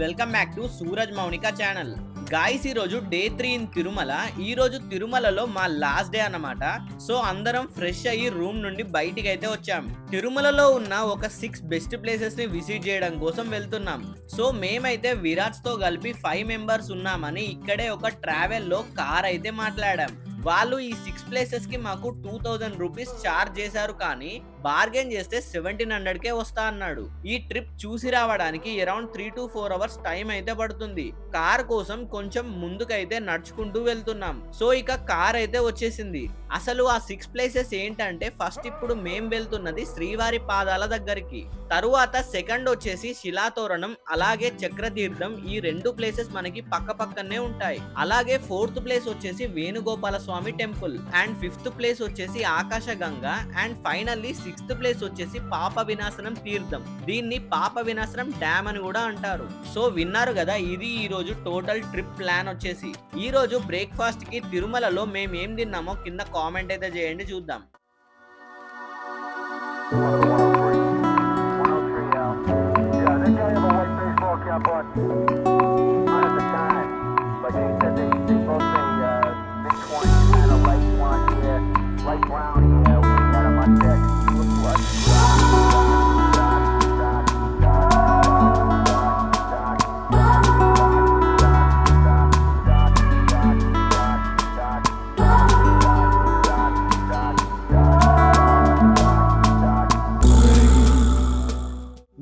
Welcome back to Suraj Mounika channel. Guys ఈ రోజు day three in Tirumala. ఈ రోజు తిరుమలలో మా లాస్ట్ డే అన్నమాట. సో అందరం ఫ్రెష్ అయ్యి రూమ్ నుండి బయటికి అయితే వచ్చాం. తిరుమలలో ఉన్న ఒక సిక్స్ బెస్ట్ ప్లేసెస్ని విజిట్ చేయడం కోసం వెళ్తున్నాం. సో మేమైతే విరాజ్తో కలిపి ఫైవ్ మెంబర్స్ ఉన్నామని ఇక్కడే ఒక ట్రావెల్లో కార్ అయితే మాట్లాడాం. వాళ్ళు ఈ సిక్స్ ప్లేసెస్కి మాకు టూ థౌజండ్ రూపీస్ చార్జ్ చేశారు కానీ బార్గెన్ చేస్తే సెవెంటీన్ హండ్రెడ్ కే వస్తా అన్నాడు. ఈ ట్రిప్ చూసి రావడానికి around three to four hours time అయితే పడుతుంది. కార్ కోసం కొంచెం ముందుకైతే నడుచుకుంటూ వెళ్తున్నాం. సో ఇక కార్ అయితే వచ్చేసింది. అసలు ఆ సిక్స్ ప్లేసెస్ ఏంటంటే ఫస్ట్ ఇప్పుడు మేం వెళ్తున్నది శ్రీవారి పాదాల దగ్గరికి. తరువాత సెకండ్ వచ్చేసి శిలాతోరణం అలాగే చక్రతీర్థం ఈ రెండు ప్లేసెస్ మనకి పక్క పక్కనే ఉంటాయి. అలాగే ఫోర్త్ ప్లేస్ వచ్చేసి Venugopala Swamy temple. And fifth place వచ్చేసి Akasaganga. And finally sixth place వచ్చేసి పాప వినాశనం తీర్థం. దీన్ని పాప వినాశనం డ్యామ్ అని కూడా అంటారు. సో విన్నారు కదా ఇది ఈ రోజు టోటల్ ట్రిప్ ప్లాన్ వచ్చేసి. ఈ రోజు బ్రేక్ఫాస్ట్కి తిరుమలలో మేము ఏం తిన్నామో కింద కామెంట్ అయితే చేయండి చూద్దాం. brownie.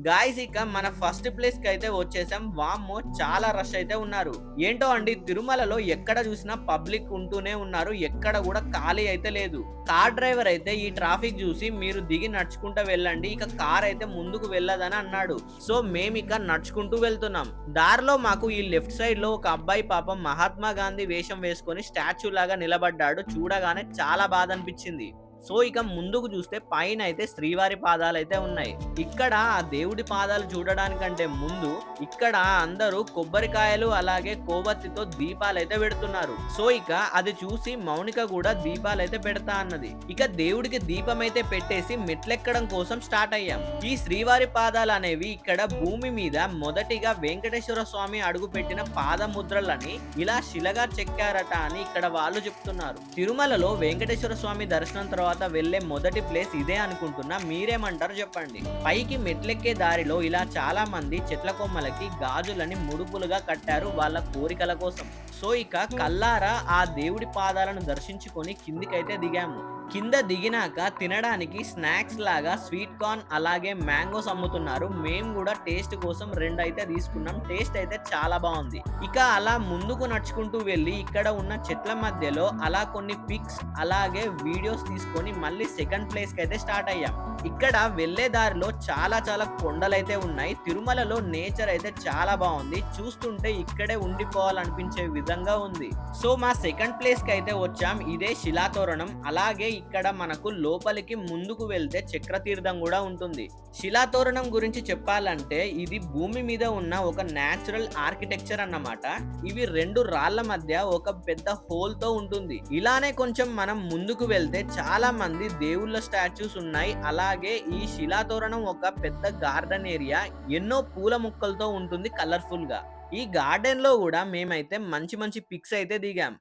గాయస్ ఇక మన ఫస్ట్ ప్లేస్కి అయితే వచ్చేసాం. వామ్మో చాలా రష్ అయితే ఉన్నారు. ఏంటో అండి తిరుమలలో ఎక్కడ చూసినా పబ్లిక్ ఉంటూనే ఉన్నారు. ఎక్కడ కూడా ఖాళీ అయితే లేదు. కార్ డ్రైవర్ అయితే ఈ ట్రాఫిక్ చూసి మీరు దిగి నడుచుకుంటూ వెళ్ళండి. ఇక కార్ అయితే ముందుకు వెళ్ళదని అన్నాడు. సో మేము ఇక నడుచుకుంటూ వెళ్తున్నాం. దారిలో మాకు ఈ లెఫ్ట్ సైడ్లో ఒక అబ్బాయి పాపం మహాత్మా గాంధీ వేషం వేసుకొని స్టాచ్యూ లాగా నిలబడ్డాడు. చూడగానే చాలా బాధ అనిపించింది. సో ఇక ముందుకు చూస్తే పైన అయితే శ్రీవారి పాదాలు అయితే ఉన్నాయి. ఇక్కడ ఆ దేవుడి పాదాలు చూడడానికంటే ముందు ఇక్కడ అందరూ కొబ్బరికాయలు అలాగే కోవత్తితో దీపాలు అయితే పెడుతున్నారు. సో ఇక అది చూసి మౌనిక కూడా దీపాలు అయితే పెడతా అన్నది. ఇక దేవుడికి దీపం అయితే పెట్టేసి మెట్లెక్కడం కోసం స్టార్ట్ అయ్యాం. ఈ శ్రీవారి పాదాలు అనేవి ఇక్కడ భూమి మీద మొదటిగా వెంకటేశ్వర స్వామి అడుగు పెట్టిన పాదముద్రలని ఇలా శిలగా చెక్కారట అని ఇక్కడ వాళ్ళు చెప్తున్నారు. తిరుమలలో వెంకటేశ్వర స్వామి దర్శనం తర్వాత వెళ్ళే మొదటి ప్లేస్ ఇదే అనుకుంటున్నా. మీరేమంటారు చెప్పండి. పైకి మెట్లెక్కే దారిలో ఇలా చాలా మంది చెట్ల కొమ్మలకి గాజులని ముడుపులుగా కట్టారు వాళ్ళ కోరికల కోసం. సో ఇక కల్లారా ఆ దేవుడి పాదాలను దర్శించుకొని కిందికైతే దిగాము. కింద దిగినాక తినడానికి స్నాక్స్ లాగా స్వీట్ కార్న్ అలాగే మ్యాంగోస్ అమ్ముతున్నారు. మేము కూడా టేస్ట్ కోసం రెండు అయితే తీసుకున్నాం. టేస్ట్ అయితే చాలా బాగుంది. ఇక అలా ముందుకు నడుచుకుంటూ వెళ్ళి ఇక్కడ ఉన్న చెట్ల మధ్యలో అలా కొన్ని పిక్స్ అలాగే వీడియోస్ తీసుకొని మళ్ళీ సెకండ్ ప్లేస్కి అయితే స్టార్ట్ అయ్యాం. ఇక్కడ వెళ్ళే దారిలో చాలా చాలా కొండలైతే ఉన్నాయి. తిరుమలలో నేచర్ అయితే చాలా బాగుంది. చూస్తుంటే ఇక్కడే ఉండిపోవాలనిపించే విధంగా ఉంది. సో మా సెకండ్ ప్లేస్కి అయితే వచ్చాం. ఇదే శిలాతోరణం. అలాగే ఇక్కడ మనకు లోపలికి ముందుకు వెళ్తే చక్రతీర్థం కూడా ఉంటుంది. శిలాతోరణం గురించి చెప్పాలంటే ఇది భూమి మీద ఉన్న ఒక న్యాచురల్ ఆర్కిటెక్చర్ అన్నమాట. ఇవి రెండు రాళ్ళ మధ్య ఒక పెద్ద హోల్తో ఉంటుంది. ఇలానే కొంచెం మనం ముందుకు వెళ్తే చాలా మంది దేవుళ్ళ స్టాచ్యూస్ ఉన్నాయి. అలాగే ఈ శిలాతోరణం ఒక పెద్ద గార్డెన్ ఏరియా ఎన్నో పూల మొక్కలతో ఉంటుంది కలర్ఫుల్గా. ఈ గార్డెన్లో కూడా మేమైతే మంచి మంచి పిక్స్ అయితే దిగాం.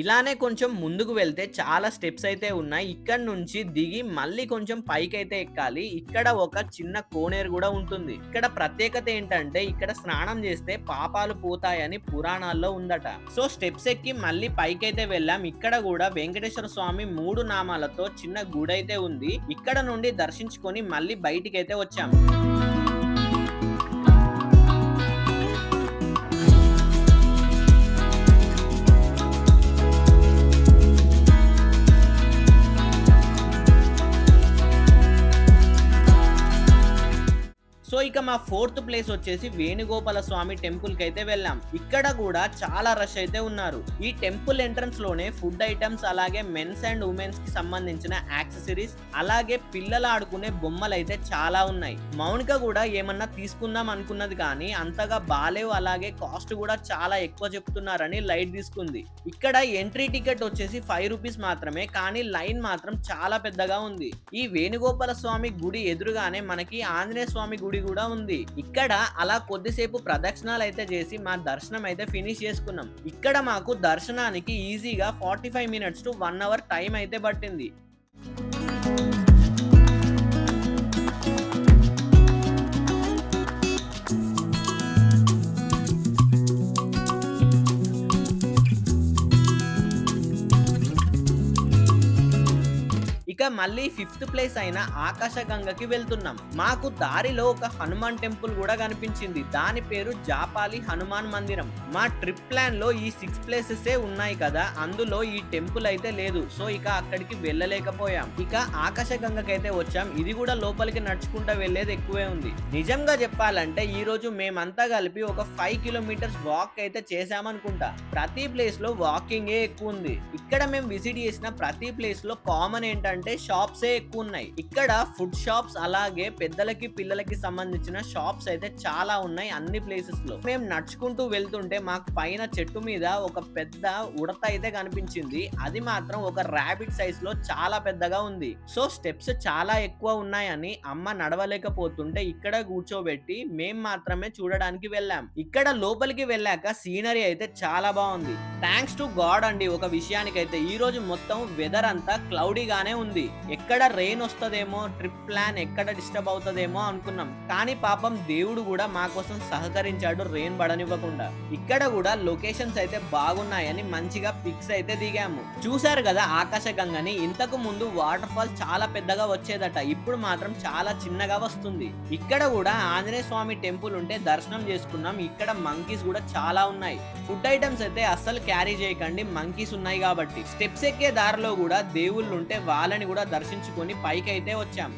ఇలానే కొంచెం ముందుకు వెళ్తే చాలా స్టెప్స్ అయితే ఉన్నాయి. ఇక్కడ నుంచి దిగి మళ్ళీ కొంచెం పైకి అయితే ఎక్కాలి. ఇక్కడ ఒక చిన్న కోనేరు కూడా ఉంటుంది. ఇక్కడ ప్రత్యేకత ఏంటంటే ఇక్కడ స్నానం చేస్తే పాపాలు పోతాయని పురాణాల్లో ఉందట. సో స్టెప్స్ ఎక్కి మళ్ళీ పైకి అయితే వెళ్ళాం. ఇక్కడ కూడా వెంకటేశ్వర స్వామి మూడు నామాలతో చిన్న గుడి అయితే ఉంది. ఇక్కడ నుండి దర్శించుకొని మళ్ళీ బయటికి అయితే వచ్చాము ఇక మా ఫోర్త్ ప్లేస్ వచ్చేసి వేణుగోపాల స్వామి టెంపుల్కి అయితే వెళ్ళాం. ఇక్కడ కూడా చాలా రష్ అయితే ఉన్నారు. ఈ టెంపుల్ ఎంట్రన్స్లోనే ఫుడ్ ఐటమ్స్ అలాగే మెన్స్ అండ్ ఉమెన్స్కి సంబంధించిన యాక్సెసరీస్ అలాగే పిల్లలు ఆడుకునే బొమ్మలు అయితే చాలా ఉన్నాయి. మౌనిక కూడా ఏమన్నా తీసుకుందాం అనుకున్నది కానీ అంతగా బాలేవు అలాగే కాస్ట్ కూడా చాలా ఎక్కువ చెప్తున్నారని లైట్ తీసుకుంది. ఇక్కడ ఎంట్రీ టికెట్ వచ్చేసి ఫైవ్ రూపీస్ మాత్రమే కానీ లైన్ మాత్రం చాలా పెద్దగా ఉంది. ఈ వేణుగోపాల స్వామి గుడి ఎదురుగానే మనకి ఆంజనేయ స్వామి గుడి కూడా ఉంది. ఇక్కడ అలా కొద్దిసేపు ప్రదక్షిణాలు అయితే చేసి మా దర్శనం అయితే ఫినిష్ చేసుకున్నాం. ఇక్కడ మాకు దర్శనానికి ఈజీగా forty five minutes to one hour time అయితే పట్టింది. ఇక మళ్ళీ ఫిఫ్త్ ప్లేస్ అయిన ఆకాశగంగకి వెళ్తున్నాం. మాకు దారిలో ఒక హనుమాన్ టెంపుల్ కూడా కనిపించింది. దాని పేరు జాపాలి హనుమాన్ మందిరం. మా ట్రిప్ ప్లాన్లో ఈ సిక్స్ ప్లేసెస్ ఉన్నాయి కదా అందులో ఈ టెంపుల్ అయితే లేదు. సో ఇక అక్కడికి వెళ్ళలేకపోయాం. ఇక ఆకాశగంగకి అయితే వచ్చాం. ఇది కూడా లోపలికి నడుచుకుంటా వెళ్ళేది ఎక్కువే ఉంది. నిజంగా చెప్పాలంటే ఈ రోజు మేమంతా కలిపి ఒక ఫైవ్ కిలోమీటర్స్ వాక్ అయితే చేసామనుకుంటా ప్రతి ప్లేస్లో వాకింగే ఎక్కువ ఉంది. ఇక్కడ మేము విజిట్ చేసిన ప్రతి ప్లేస్లో కామన్ ఏంటంటే షాప్సే ఎక్కువ ఉన్నాయి ఇక్కడ ఫుడ్ షాప్స్ అలాగే పెద్దలకి పిల్లలకి సంబంధించిన షాప్స్ అయితే చాలా ఉన్నాయి అన్ని ప్లేసెస్లో మేము నడుచుకుంటూ వెళ్తుంటే మాకు పైన చెట్టు మీద ఒక పెద్ద ఉడత అయితే కనిపించింది. అది మాత్రం ఒక ర్యాబిట్ సైజ్లో చాలా పెద్దగా ఉంది. సో స్టెప్స్ చాలా ఎక్కువ ఉన్నాయని అమ్మ నడవలేకపోతుంటే ఇక్కడ కూర్చోబెట్టి మేం మాత్రమే చూడడానికి వెళ్ళాం. ఇక్కడ లోపలికి వెళ్ళాక సీనరీ అయితే చాలా బాగుంది. థ్యాంక్స్ టు గాడ్ అండి ఒక విషయానికైతే. ఈ రోజు మొత్తం వెదర్ అంతా క్లౌడీగానే ఉంది. ఎక్కడ రెయిన్ వస్తుందేమో ట్రిప్ ప్లాన్ ఎక్కడ డిస్టర్బ్ అవుతుందేమో అనుకున్నాం. కానీ పాపం దేవుడు కూడా మా కోసం సహకరించాడు రెయిన్ పడనివ్వకుండా. ఇక్కడ కూడా లొకేషన్స్ అయితే బాగున్నాయని మంచిగా పిక్స్ అయితే దిగాము. చూసారు కదా ఆకాశగంగని ఇంతకు ముందు వాటర్ ఫాల్ చాలా పెద్దగా వచ్చేదట. ఇప్పుడు మాత్రం చాలా చిన్నగా వస్తుంది. ఇక్కడ కూడా ఆంజనేయ స్వామి టెంపుల్ ఉంటే దర్శనం చేసుకున్నాం. ఇక్కడ మంకీస్ కూడా చాలా ఉన్నాయి. ఫుడ్ ఐటమ్స్ అయితే అస్సలు క్యారీ చేయకండి. మంకీస్ ఉన్నాయి కాబట్టి. స్టెప్స్ ఎక్కే దారిలో కూడా దేవుళ్ళు ఉంటే వాళ్ళని కూడా దర్శించుకొని పైకి అయితే వచ్చాం.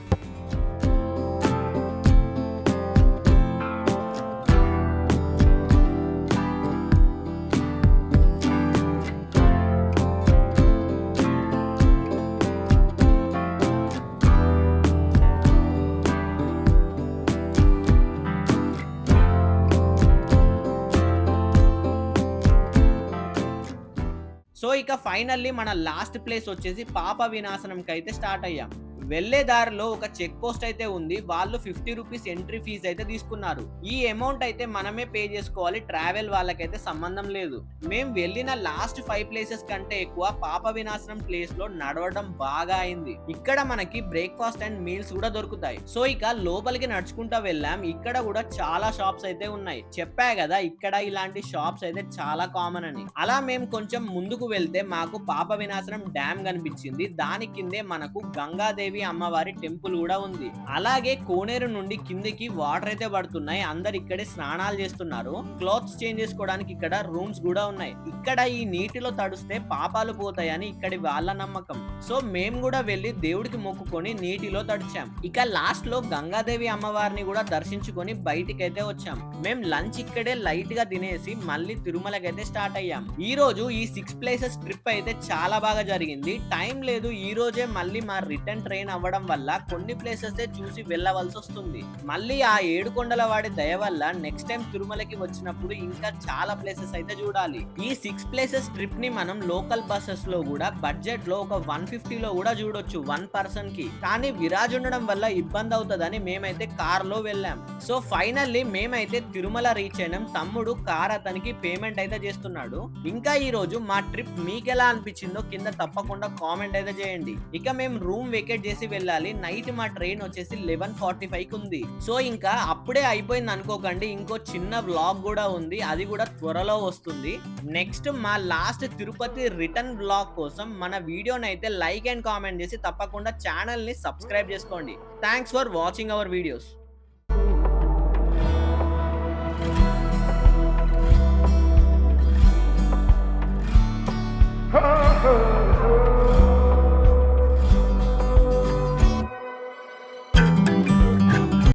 సో ఇక ఫైనల్లీ మన లాస్ట్ ప్లేస్ వచ్చేసి పాప వినాశనంకి అయితే స్టార్ట్ అయ్యాం. వెళ్ళే దారిలో ఒక చెక్ పోస్ట్ అయితే ఉంది. వాళ్ళు ఫిఫ్టీ రూపీస్ ఎంట్రీ ఫీజు అయితే తీసుకున్నారు. ఈ అమౌంట్ అయితే మనమే పే చేసుకోవాలి. ట్రావెల్ వాళ్ళకైతే సంబంధం లేదు. మేము వెళ్ళిన లాస్ట్ ఫైవ్ ప్లేసెస్ కంటే ఎక్కువ పాప వినాశనం ప్లేస్లో నడవడం బాగా అయింది. ఇక్కడ మనకి బ్రేక్ఫాస్ట్ అండ్ మీల్స్ కూడా దొరుకుతాయి. సో ఇక లోపలికి నడుచుకుంటా వెళ్ళాం. ఇక్కడ కూడా చాలా షాప్స్ అయితే ఉన్నాయి. చెప్పా కదా ఇక్కడ ఇలాంటి షాప్స్ అయితే చాలా కామన్ అని. అలా మేము కొంచెం ముందుకు వెళ్తే మాకు పాప వినాశనం డ్యామ్ కనిపించింది. దాని కిందే మనకు గంగాదేవి అమ్మవారి టెంపుల్ కూడా ఉంది. అలాగే కోనేరు నుండి కిందికి వాటర్ అయితే పడుతున్నాయి. అందరు ఇక్కడే స్నానాలు చేస్తున్నారు. క్లాత్స్ చేంజ్ చేసుకోవడానికి ఇక్కడ రూమ్స్ కూడా ఉన్నాయి. ఇక్కడ ఈ నీటిలో తడుస్తే పాపాలు పోతాయని ఇక్కడి వాళ్ళ నమ్మకం. సో మేము కూడా వెళ్ళి దేవుడికి మొక్కుకొని నీటిలో తడిచాం. ఇక లాస్ట్లో గంగాదేవి అమ్మవారిని కూడా దర్శించుకొని బయటికి అయితే వచ్చాం. మేము లంచ్ ఇక్కడే లైట్గా తినేసి మళ్ళీ తిరుమలకైతే స్టార్ట్ అయ్యాం. ఈ రోజు ఈ సిక్స్ ప్లేసెస్ ట్రిప్ అయితే చాలా బాగా జరిగింది. టైం లేదు. ఈ రోజే మళ్ళీ మా రిటర్న్ ట్రైన్ అవ్వడం వల్ల కొన్ని ప్లేసెస్ చూసి వెళ్ళవలసి వస్తుంది. మళ్ళీ ఆ ఏడు కొండల వాడి దయ వల్ల నెక్స్ట్ టైం తిరుమలకి వచ్చినప్పుడు ఇంకా చాలా ప్లేసెస్ అయితే చూడాలి. ఈ సిక్స్ ప్లేసెస్ ట్రిప్ని మనం లోకల్ బస్సెస్లో కూడా బడ్జెట్లో ఒక వన్లో కూడా చూడొచ్చు వన్ పర్సన్కి. కానీ విరాజ్ ఉండడం వల్ల ఇబ్బంది అవుతుందని మేమైతే కార్లో వెళ్ళాం. సో ఫైనల్లీ మేమైతే తిరుమల రీచ్ అయినాం. తమ్ముడు కార్ అతనికి పేమెంట్ అయితే చేస్తున్నాడు. ఇంకా ఈ రోజు మా ట్రిప్ మీకు ఎలా అనిపించిందో కింద తప్పకుండా కామెంట్ అయితే చేయండి. ఇక మేము రూమ్ వెకేట్ వచ్చేసి వెళ్ళాలి. నైట్ మా ట్రైన్ వచ్చేసి లెవెన్ ఫార్టీ ఫైవ్కి ఉంది. సో ఇంకా అప్పుడే అయిపోయింది అనుకోకండి. ఇంకో చిన్న బ్లాగ్ కూడా ఉంది. అది కూడా త్వరలో వస్తుంది. నెక్స్ట్ మా లాస్ట్ తిరుపతి రిటర్న్ బ్లాగ్ కోసం మన వీడియోని అయితే లైక్ అండ్ కామెంట్ చేసి తప్పకుండా ఛానల్ని సబ్స్క్రైబ్ చేసుకోండి. Thanks for watching our videos